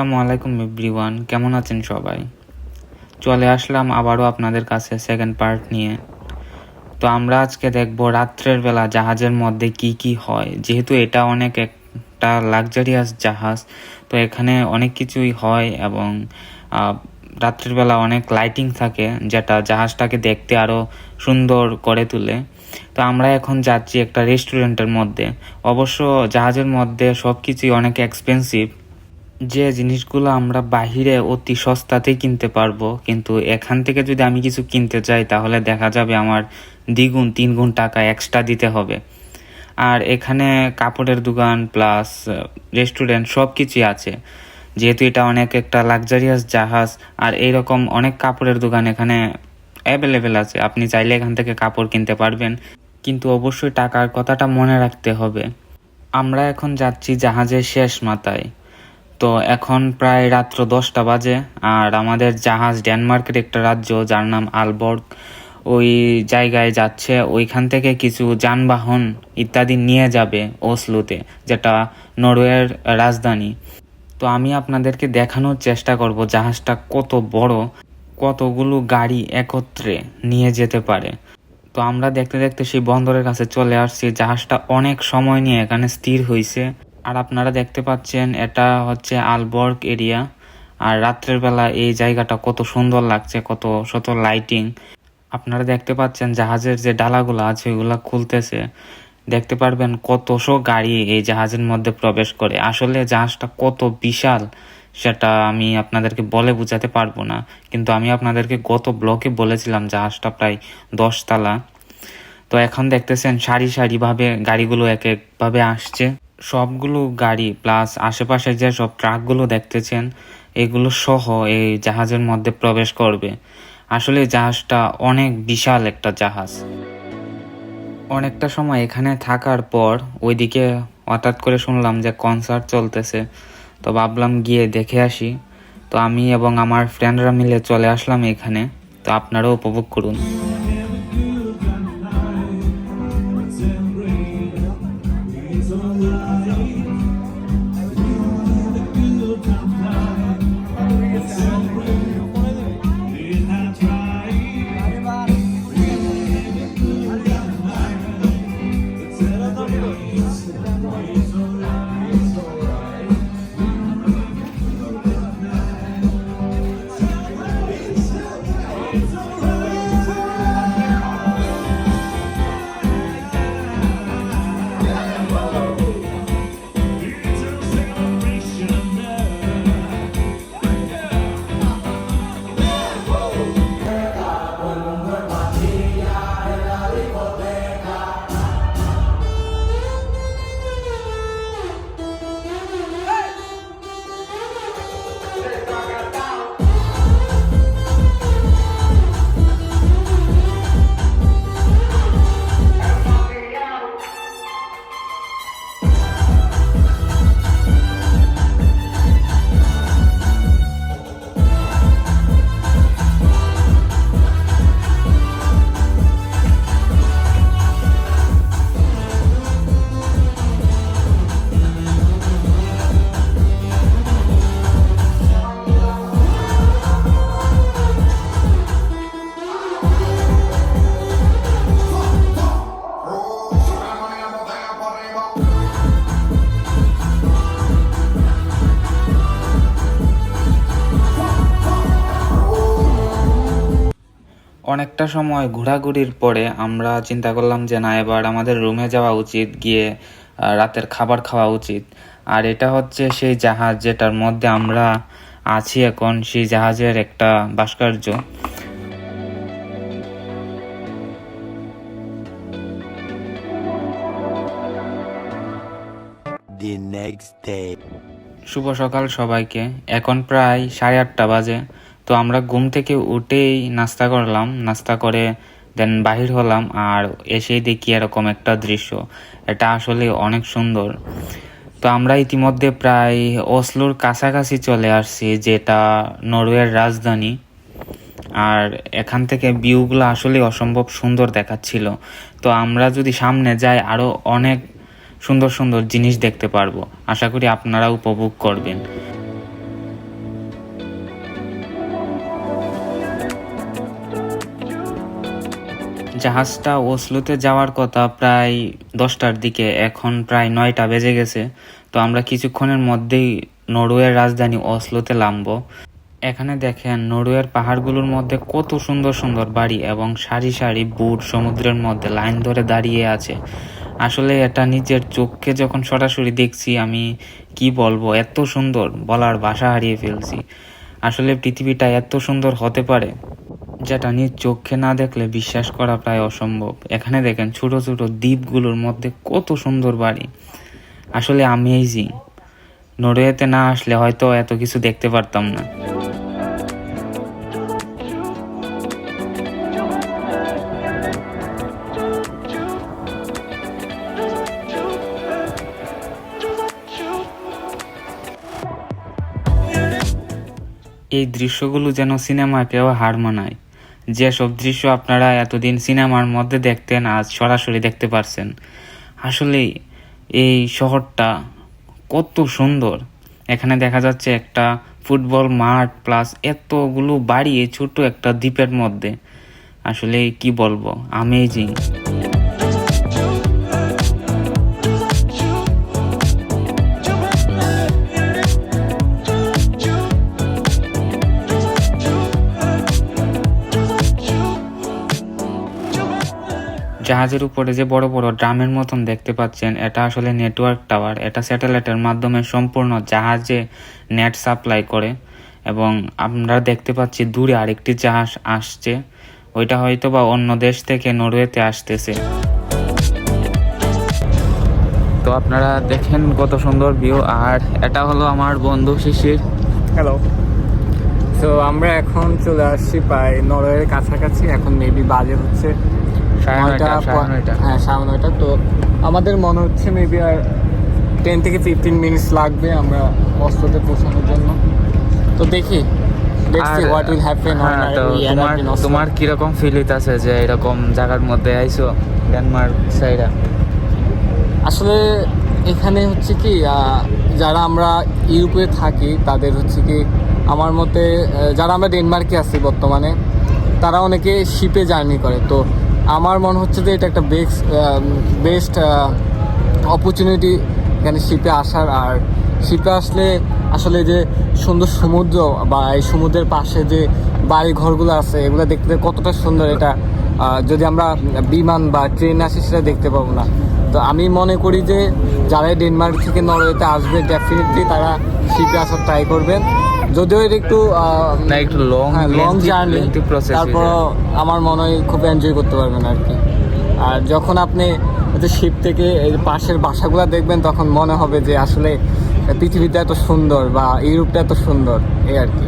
আসসালামু আলাইকুম এভরিওয়ান, কেমন আছেন সবাই? চলে আসলাম আবারও আপনাদের কাছে সেকেন্ড পার্ট নিয়ে। তো আমরা আজকে দেখব রাত্রের বেলা জাহাজের মধ্যে কি কি হয়। যেহেতু এটা অনেক একটা লাক্সারিয়াস জাহাজ, তো এখানে অনেক কিছুই হয় এবং রাত্রের বেলা অনেক লাইটিং থাকে যেটা জাহাজটাকে দেখতে আরও সুন্দর করে তুলে। তো আমরা এখন যাচ্ছি একটা রেস্টুরেন্টের মধ্যে। অবশ্য জাহাজের মধ্যে সব কিছুই অনেক এক্সপেন্সিভ যে জিনিসগুলো আমরা বাহিরে অতি সস্তাতেই কিনতে পারব, কিন্তু এখান থেকে যদি আমি কিছু কিনতে চাই, তাহলে দেখা যাবে আমার দ্বিগুণ তিন গুণ টাকা এক্সট্রা দিতে হবে। আর এখানে কাপড়ের দোকান প্লাস রেস্টুরেন্ট সব কিছুই আছে। যেহেতু এটা অনেক একটা লাক্সারিয়াস জাহাজ, আর এইরকম অনেক কাপড়ের দোকান এখানে অ্যাভেলেবেল আছে। আপনি চাইলে এখান থেকে কাপড় কিনতে পারবেন, কিন্তু অবশ্যই টাকার কথাটা মনে রাখতে হবে। আমরা এখন যাচ্ছি জাহাজের শেষ মাথায়। তো এখন প্রায় রাত্র দশটা বাজে, আর আমাদের জাহাজ ডেনমার্কের একটা রাজ্য, যার নাম আলবর্গ। ওই জায়গায় যাচ্ছে, ওইখান থেকে কিছু যানবাহন ইত্যাদি নিয়ে যাবে ওসলোতে, যেটা নরওয়ের রাজধানী। তো আমি আপনাদেরকে দেখানোর চেষ্টা করব জাহাজটা কত বড়, কতগুলো গাড়ি একত্রে নিয়ে যেতে পারে। তো আমরা দেখতে দেখতে সেই বন্দরের কাছে চলে আসছি। জাহাজটা অনেক সময় নিয়ে এখানে স্থির হয়েছে আর আপনারা দেখতে পাচ্ছেন এটা হচ্ছে আলবর্গ এরিয়া। আর রাত্রের বেলা এই জায়গাটা কত সুন্দর লাগছে, কত শত লাইটিং। আপনারা দেখতে পাচ্ছেন জাহাজের যে ডালাগুলো আছে, ওগুলা খুলতেছে। দেখতে পারবেন কত কতশো গাড়ি এই জাহাজের মধ্যে প্রবেশ করে। আসলে জাহাজটা কত বিশাল, সেটা আমি আপনাদেরকে বলে বোঝাতে পারব না। কিন্তু আমি আপনাদেরকে গত ব্লকে বলেছিলাম জাহাজটা প্রায় দশতলা। তো এখন দেখতেছেন সারি সারি ভাবে গাড়িগুলো এক একভাবে আসছে। সবগুলো গাড়ি প্লাস আশেপাশে যে সব ট্রাকগুলো দেখতেছেন, এগুলো সহ এই জাহাজের মধ্যে প্রবেশ করবে। আসলে জাহাজটা অনেক বিশাল একটা জাহাজ। অনেকটা সময় এখানে থাকার পর ওইদিকে হঠাৎ করে শুনলাম যে কনসার্ট চলতেছে। তো ভাবলাম গিয়ে দেখে আসি। তো আমি এবং আমার ফ্রেন্ডরা মিলে চলে আসলাম এখানে। তো আপনারাও উপভোগ করুন। My life. অনেকটা সময় ঘোরাঘুরির পরে আমরা চিন্তা করলাম যে না এবার আমাদের রুমে যাওয়া উচিত গিয়ে রাতের খাবার খাওয়া উচিত। আর এটা হচ্ছে সেই জাহাজ যেটার মধ্যে আমরা আছি এখন সেই জাহাজের একটা ভাস্কর্য। The next day. শুভ সকাল সবাইকে। এখন প্রায় সাড়ে আটটা বাজে। তো আমরা ঘুম থেকে উঠেই নাস্তা করলাম, নাস্তা করে দেন বাহির হলাম আর এসেই দেখি এরকম একটা দৃশ্য। এটা আসলে অনেক সুন্দর। তো আমরা ইতিমধ্যে প্রায় অসলোর কাছাকাছি চলে আসছি, যেটা নরওয়ের রাজধানী। আর এখান থেকে ভিউগুলো আসলে অসম্ভব সুন্দর দেখাচ্ছিল। তো আমরা যদি সামনে যাই আরও অনেক সুন্দর সুন্দর জিনিস দেখতে পারব। আশা করি আপনারা উপভোগ করবেন। জাহাজটা ওসলোতে যাওয়ার কথা প্রায় দশটার দিকে, এখন প্রায় নয়টা বেজে গেছে। তো আমরা কিছুক্ষণের মধ্যেই নরওয়ের রাজধানী অসলোতে নামবো। এখানে দেখেন নরওয়ের পাহাড়গুলোর মধ্যে কত সুন্দর সুন্দর বাড়ি এবং সারি সারি বুট সমুদ্রের মধ্যে লাইন ধরে দাঁড়িয়ে আছে। আসলে এটা নিজের চোখকে যখন সরাসরি দেখছি, আমি কি বলব, এত সুন্দর বলার ভাষা হারিয়ে ফেলছি। আসলে পৃথিবীটা এত সুন্দর হতে পারে। যেটা নিজ চোখে না দেখলে বিশ্বাস করা প্রায় অসম্ভব। এখানে দেখেন ছোট ছোট দ্বীপগুলোর মধ্যে কত সুন্দর বাড়ি। আসলে আমেজিং নরওয়েতে না আসলে হয়তো এত কিছু দেখতে পারতাম না। এই দৃশ্যগুলো যেন সিনেমাকেও হার মানায়। যেসব দৃশ্য আপনারা এতদিন সিনেমার মধ্যে দেখতেন, আজ সরাসরি দেখতে পারছেন। আসলে এই শহরটা কত সুন্দর। এখানে দেখা যাচ্ছে একটা ফুটবল মাঠ প্লাস এতগুলো বাড়ি ছোট একটা দ্বীপের মধ্যে। আসলে কি বলব? আমেজিং জাহাজের উপরে যে বড় বড় ড্রামের মতন দেখতে পাচ্ছেন, এটা আসলে নেটওয়ার্ক টাওয়ার। এটা স্যাটেলাইটের মাধ্যমে সম্পূর্ণ জাহাজে নেট সাপ্লাই করে এবং আমরা দেখতে পাচ্ছি দূরে আরেকটি জাহাজ আসছে। ওইটা হয়তো বা অন্য দেশ থেকে নরওয়েতে আসতেছে। তো আপনারা দেখেন কত সুন্দর ভিউ আর এটা হলো আমার বন্ধু শিশির। হ্যালো তো আমরা এখন চলে আসছি প্রায় নরওয়ের কাছাকাছি। এখন মেবি বাজে হচ্ছে হ্যাঁ সাড়ে নয়টা। তো আমাদের মনে হচ্ছে মেবি আর টেন থেকে ফিফটিন মিনিটস লাগবে আমরা অস্ত্রতে পৌঁছানোর জন্য। তো দেখি। হ্যাঁ, তোমার কীরকম ফিল হইতাছে যে এরকম জায়গার মধ্যে আইছো ডেনমার্ক সাইডা আসলে এখানে হচ্ছে কি যারা আমরা ইউরোপে থাকি তাদের হচ্ছে কি আমার মতে যারা আমরা ডেনমার্কে আছি বর্তমানে তারা অনেকে শিপে জার্নি করে। তো আমার মনে হচ্ছে যে এটা একটা বেস্ট বেস্ট অপরচুনিটি এখানে শিপে আসার। আর শিপে আসলে আসলে যে সুন্দর সমুদ্র বা এই সমুদ্রের পাশে যে বাড়ি ঘরগুলো আছে, এগুলো দেখতে কতটা সুন্দর এটা যদি আমরা বিমান বা ট্রেন আসি সেটা দেখতে পাবো না। তো আমি মনে করি যে যারা ডেনমার্ক থেকে নরওয়েতে আসবে ডেফিনেটলি তারা শিপে আসার ট্রাই করবেন। যদিও এটা একটু না একটু লং লং জার্নি তারপর আমার মনে হয় খুব এনজয় করতে পারবেন আর কি। আর যখন আপনি শিপ থেকে এই পাশের বাসাগুলো দেখবেন তখন মনে হবে যে আসলে পৃথিবীটা এত সুন্দর বা ইউরোপটা এত সুন্দর এই আর কি।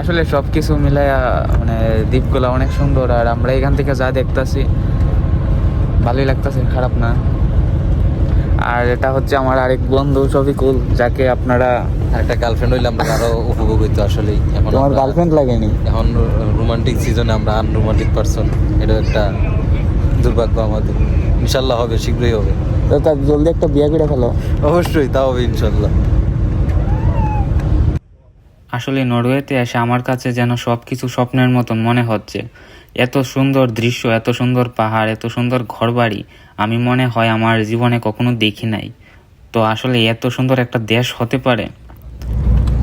আসলে সব কিছু মিলাইয়া মানে দ্বীপগুলো অনেক সুন্দর আর আমরা এখান থেকে যা দেখতাছি ভালোই লাগতাছে খারাপ না। আর এটা হচ্ছে আমার আরেক বন্ধু শফিকুল যাকে আপনারা একটা গার্লফ্রেন্ড হইলে আমরা আরও উপভোগ হইতো আসলেই। এখন তোমার আমরা- গার্লফ্রেন্ড লাগেনি? এখন রোমান্টিক সিজনে আমরা আনরোমান্টিক পারসন এটা একটা দুর্ভাগ্য আমাদের। ইনশাল্লাহ হবে শীঘ্রই হবে। তো তার জলদি একটা বিয়ে করে ফেলো। অবশ্যই তা হবে ইনশাল্লাহ। আসলে নরওয়েতে এসে আমার কাছে যেন সব কিছু স্বপ্নের মতন মনে হচ্ছে। এত সুন্দর দৃশ্য, এত সুন্দর পাহাড়, এত সুন্দর ঘরবাড়ি আমি মনে হয় আমার জীবনে কখনো দেখি নাই। তো আসলে এত সুন্দর একটা দেশ হতে পারে।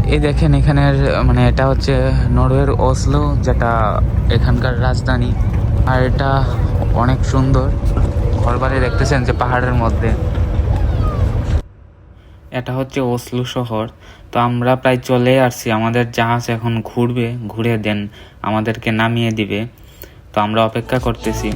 এই দেখেন এখানের মানে এটা হচ্ছে নরওয়ের ওসলো, যেটা এখানকার রাজধানী। আর এটা অনেক সুন্দর। ঘরবাড়ি দেখতেছেন যে পাহাড়ের মধ্যে। এটা হচ্ছে ওসলো শহর। তো আমরা প্রায় চলে আসছি, আমাদের জাহাজ এখন ঘুরবে, ঘুরে দেন আমাদেরকে নামিয়ে দিবে। আমরা অপেক্ষা করতেছি।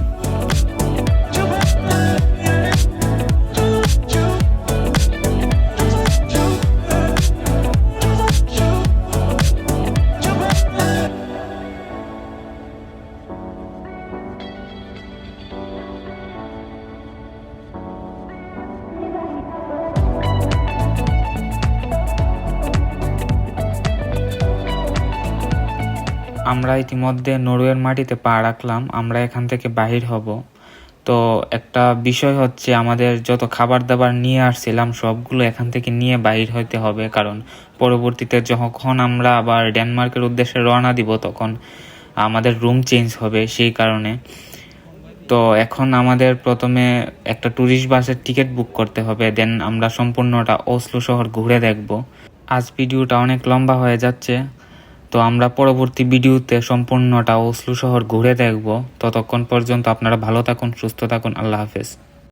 আমরা ইতিমধ্যে নরওয়ের মাটিতে পা রাখলাম, আমরা এখান থেকে বাহির হব। তো একটা বিষয় হচ্ছে আমাদের যত খাবার দাবার নিয়ে আসছিলাম, সবগুলো এখান থেকে নিয়ে বাহির হইতে হবে। কারণ পরবর্তীতে যখন আমরা আবার ডেনমার্কের উদ্দেশ্যে রওনা দিব, তখন আমাদের রুম চেঞ্জ হবে সেই কারণে। তো এখন আমাদের প্রথমে একটা ট্যুরিস্ট বাসের টিকিট বুক করতে হবে, দেন আমরা সম্পূর্ণটা ওসলো শহর ঘুরে দেখব। আজ ভিডিওটা অনেক লম্বা হয়ে যাচ্ছে। তো আমরা পরবর্তী ভিডিওতে সম্পূর্ণটা অশ্লু শহর ঘুরে দেখব। ততক্ষণ পর্যন্ত আপনারা ভালো থাকুন, সুস্থ থাকুন। আল্লাহ হাফেজ।